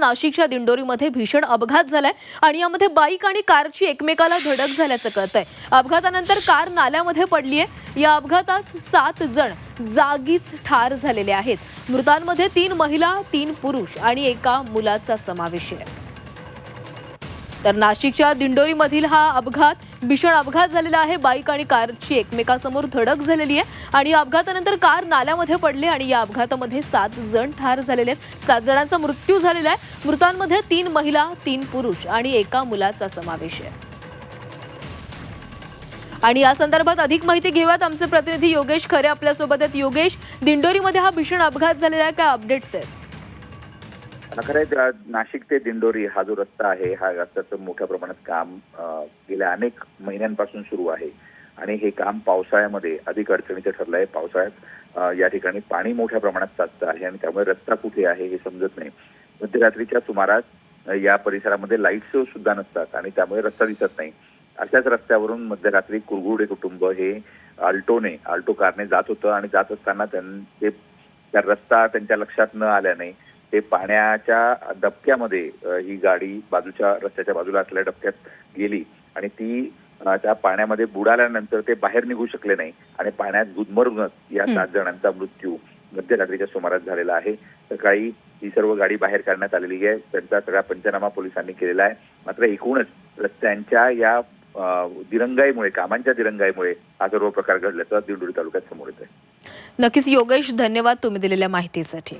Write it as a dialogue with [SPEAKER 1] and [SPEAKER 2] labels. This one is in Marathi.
[SPEAKER 1] नाशिकच्या दिंडोरीमध्ये भीषण अपघात झालाय आणि यामध्ये बाईक आणि कारची एकमेकाला धडक झाल्याचं कळतंय. अपघातानंतर कार नाल्यामध्ये पडली आहे या अपघातात सात जण जागीच ठार झालेले आहेत. मृतांमध्ये तीन महिला तीन पुरुष आणि एका मुलाचा समावेश आहे. तर नाशिकच्या दिंडोरीमधील हा अपघात भीषण अपघात झालेला आहे. बाईक आणि कारची एकमेकासमोर धडक झालेली आहे. आणि या अपघातानंतर कार नाल्यामध्ये पडले आणि या अपघातामध्ये सात जण ठार झालेले आहेत. सात जणांचा मृत्यू झालेला आहे. मृतांमध्ये तीन महिला तीन पुरुष आणि एका मुलाचा समावेश आहे. आणि या संदर्भात अधिक माहिती घेऊयात. आमचे प्रतिनिधी योगेश खरे आपल्यासोबत आहेत. योगेश दिंडोरीमध्ये हा भीषण अपघात झालेला आहे. काय अपडेट्स आहेत?
[SPEAKER 2] खरं आहे, नाशिक ते दिंडोरी हा जो रस्ता आहे हा रस्त्याचं मोठ्या प्रमाणात काम गेल्या अनेक महिन्यांपासून सुरू आहे. आणि हे काम पावसाळ्यामध्ये अधिक अडचणीचं ठरलं आहे पावसाळ्यात या ठिकाणी पाणी मोठ्या प्रमाणात साचतं आहे आणि त्यामुळे रस्ता कुठे आहे हे समजत नाही. मध्यरात्रीच्या सुमारास या परिसरामध्ये लाईट्स सुद्धा नसतात आणि त्यामुळे रस्ता दिसत नाही. अशाच रस्त्यावरून मध्यरात्री कुरगुडे कुटुंब हे आल्टोने आल्टो कारने जात होतं आणि जात असताना त्यांचे त्या रस्ता त्यांच्या लक्षात न आल्याने ते पाण्याच्या डबक्यामध्ये ही गाडी बाजूच्या रस्त्याच्या बाजूला असलेल्या डबक्यात गेली आणि ती त्या पाण्यामध्ये बुडाल्यानंतर ते बाहेर निघू शकले नाही आणि पाण्यात गुदमरूनच या. सात जणांचा मृत्यू मध्यरात्रीच्या सुमारास झालेला आहे. सकाळी ही सर्व गाडी बाहेर काढण्यात आलेली आहे. त्यांचा सगळा पंचनामा पोलिसांनी केलेला आहे. मात्र एकूणच रस्त्यांच्या या दिरंगाईमुळे कामांच्या दिरंगाईमुळे हा सर्व प्रकार घडल्याचं दिंडोरी तालुक्यात समोर येत आहे
[SPEAKER 1] नक्कीच योगेश धन्यवाद तुम्ही दिलेल्या माहितीसाठी.